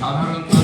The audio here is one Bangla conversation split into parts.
단어를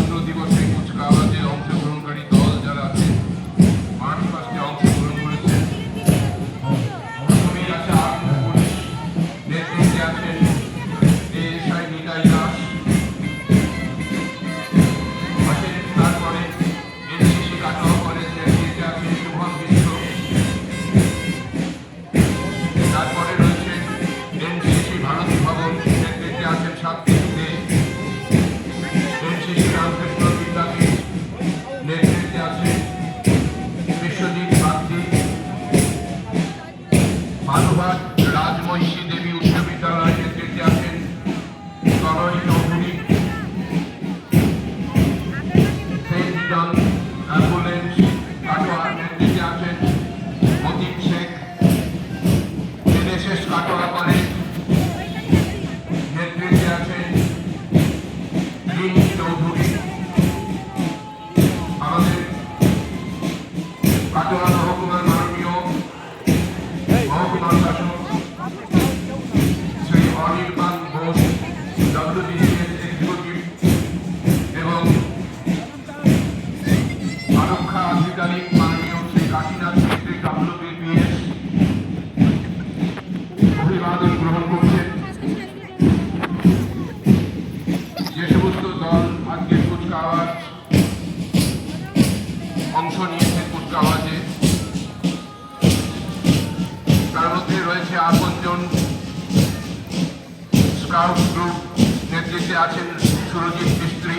নেতৃত্বে আছেন সুরজিৎ মিস্ত্রি,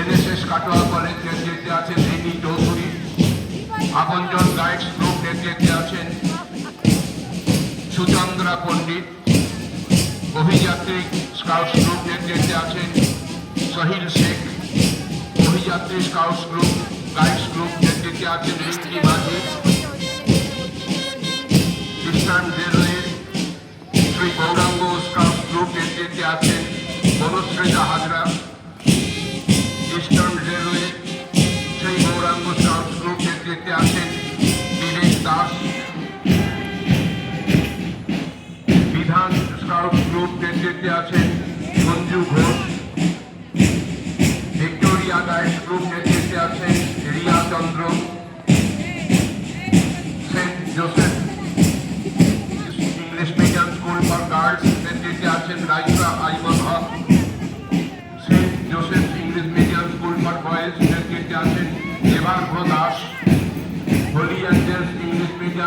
এনএসএস কাটোয়া কলেজ নেতৃত্বে আছেন রিনি চৌধুরী আপনজন গাইডস গ্রুপ নেতৃত্বে আছেন সুচন্দ্রা পণ্ডিত, অভিযাত্রী স্কাউটস গ্রুপ নেতৃত্বে আছেন সহিল শেখ, অভিযাত্রী স্কাউটস গ্রুপ, গাইডস গ্রুপ নেতৃত্বে আছেন Rinki Majhi, eastern railway, Shri Gouranga scout group আছেন বনশ্রীতা হাজরা ইস্টার্ন রেলওয়ে শ্রী গৌরাঙ্গ নেতৃত্বে আছেন বিবেক দাস বিধান স্কাউট গ্রুপ নেতৃত্বে আছেন Manju Ghosh Victoria guides group নেতৃত্বে আছেন Riya Chandra.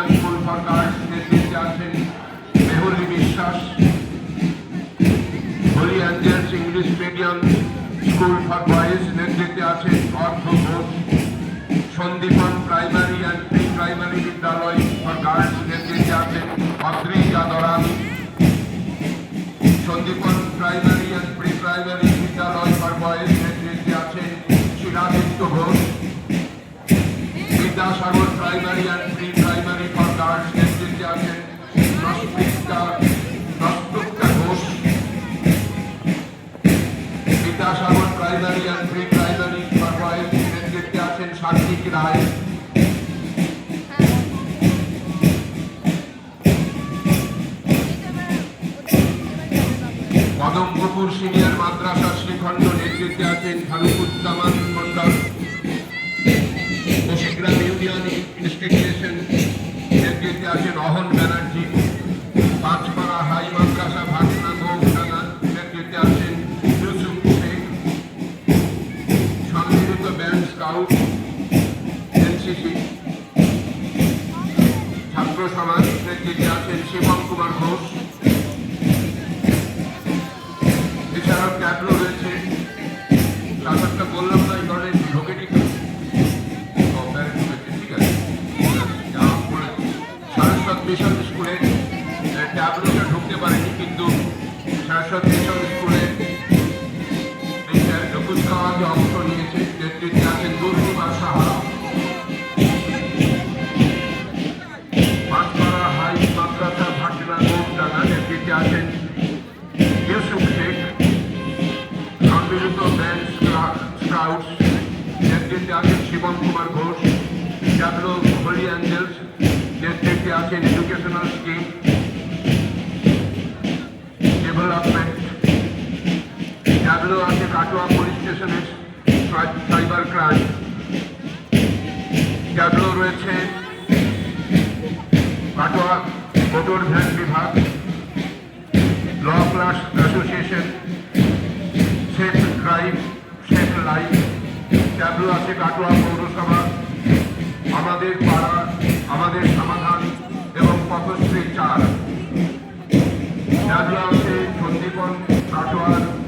School Sandipan primary and pre primary বিদ্যালয় for girls Adrija Rashmika Rastokta Ghosh Vidyasagar primary and pre primary boys নেতৃত্বে আছেন সাত্বিক রায় কদমপুকুর সিনিয়র মাদ্রাসা শ্রীখণ্ড নেতৃত্বে আছেন ফারুকুজ্জামান মন্ডল বসিগ্রাম ইউনিয়ন ইনস্টিটিউশন নেতৃত্বে আছেন অহন ব্যানার্জি। স্কাউট এনসিসি ছাত্র সমাজ নেতৃত্বে আছেন Shivam Kumar Ghosh educational scheme development জাগলো আছে কাটোয়া পুলিশ স্টেশনের সাইবার ক্রাইম জাগলো রয়েছে কাটোয়া মোটর ভ্যান বিভাগ ল ক্লাস অ্যাসোসিয়েশন সন্দীপন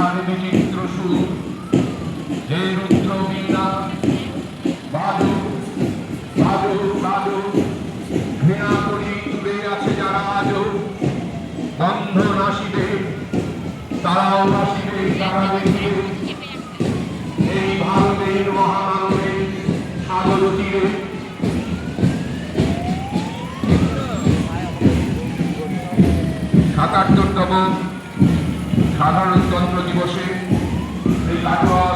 তার বিচিত্র সুর যে রুদ্র বাজু বাজু বাজু ঘৃণা করি দূরে আছে যারা আজও বন্ধ নাসিবে, তারাও নাসিবে, তারা এই ভারতের মহামানবে সাগর তীরে। সাধারণতন্ত্র দিবসে এই কাটোয়া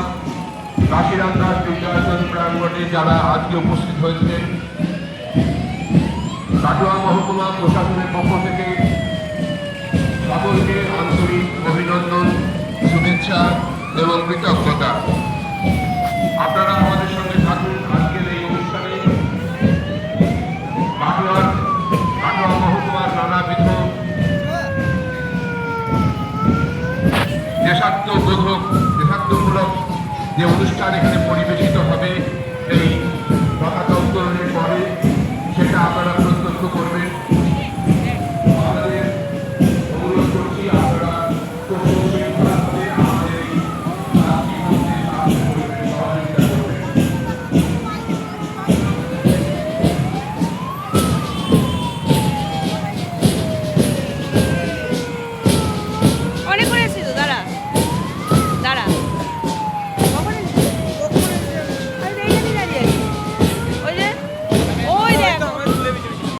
কাশিরাম দাস বিদ্যায়তন প্রাঙ্গণে যারা আজকে উপস্থিত হয়েছেন কাটোয়া মহকুমা প্রশাসনের পক্ষ থেকে সকলকে আন্তরিক অভিনন্দন, শুভেচ্ছা এবং কৃতজ্ঞতা।